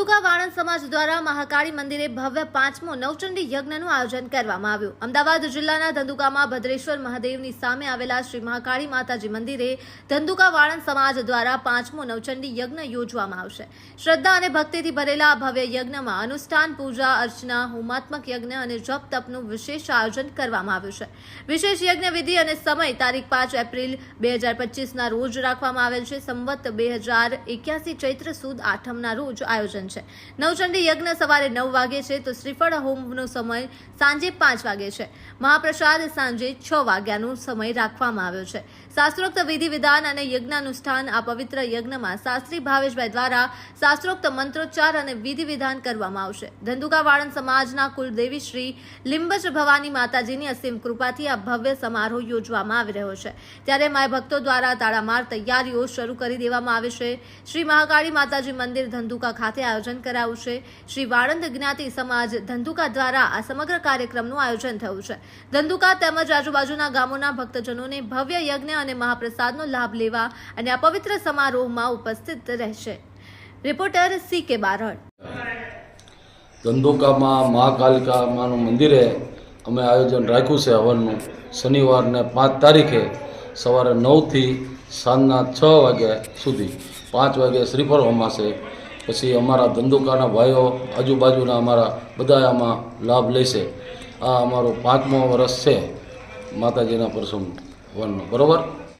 ધંધુકા વાણંદ સમાજ દ્વારા મહાકાળી મંદિરે ભવ્ય પાંચમો નવચંડી યજ્ઞનું આયોજન કરવામાં આવ્યું. અમદાવાદ જિલ્લાના ધંધુકામાં ભદ્રેશ્વર મહાદેવની સામે આવેલા શ્રી મહાકાળી માતાજી મંદિરે ધંધુકા વાણંદ સમાજ દ્વારા પાંચમો નવચંડી યજ્ઞ યોજવામાં આવશે. શ્રદ્ધા અને ભક્તિથી ભરેલા ભવ્ય યજ્ઞમાં અનુષ્ઠાન, પૂજા, અર્ચના, હોમાત્મક યજ્ઞ અને જપ તપનું વિશેષ આયોજન કરવામાં આવ્યું છે. વિશેષ યજ્ઞ વિધિ અને સમય તારીખ પાંચ એપ્રિલ બે હજાર પચીસના રોજ રાખવામાં આવેલ છે. સંવત બે હજાર એક્યાસી ચૈત્ર સુદ આઠમના રોજ આયોજન છે. નવચંડી યજ્ઞ સવારે નવ વાગે છે તો શ્રીફળ હોમનો સમય સાંજે પાંચ વાગે છે. મહાપ્રસાદ સાંજે છ વાગ્યાનો સમય રાખવામાં આવ્યો છે. શાસ્ત્રોક્ત વિધિ વિધાન અને યજ્ઞાનુષ્ઠાન આ પવિત્ર યજ્ઞમાં શાસ્ત્રી ભાવેશભાઈ દ્વારા શાસ્ત્રોક્ત મંત્રોચ્ચાર અને વિધિ વિધાન કરવામાં આવશે. ધંધુકા વાળંદ સમાજના કુલદેવી શ્રી લિંબજ ભવાની માતાજીની અસીમ કૃપાથી આ ભવ્ય સમારોહ યોજવામાં આવી રહ્યો છે. ત્યારે માય ભક્તો દ્વારા તાળામાર તૈયારીઓ શરૂ કરી દેવામાં આવે છે. શ્રી મહાકાળી માતાજી મંદિર ધંધુકા ખાતે આયોજન કરાયું છે શ્રી વાળંદ જ્ઞાતિ સમાજ ધંધુકા દ્વારા આ સમગ્ર કાર્યક્રમનું આયોજન થયું છે. ધંધુકા તેમજ આજુબાજુના ગામોના ભક્તજનોને ભવ્ય યજ્ઞ અને મહાપ્રસાદનો લાભ લેવા અને આ પવિત્ર સમારોહમાં ઉપસ્થિત રહેશે. રિપોર્ટર સી કે બારડ. ધંધુકામાં મહાકાલિકામાનું મંદિરે અમે આયોજન રાખ્યું છે હવનનું. શનિવારને પાંચ તારીખે સવારે નવથી સાંજના છ વાગ્યા સુધી. પાંચ વાગે શ્રીફળ હોમાશે. પછી અમારા ધંધુકાના ભાઈઓ આજુબાજુના અમારા બધા આમાં લાભ લેશે. આ અમારો પાંચમો વર્ષ છે માતાજીના પ્રસંગ વનનો. બરાબર?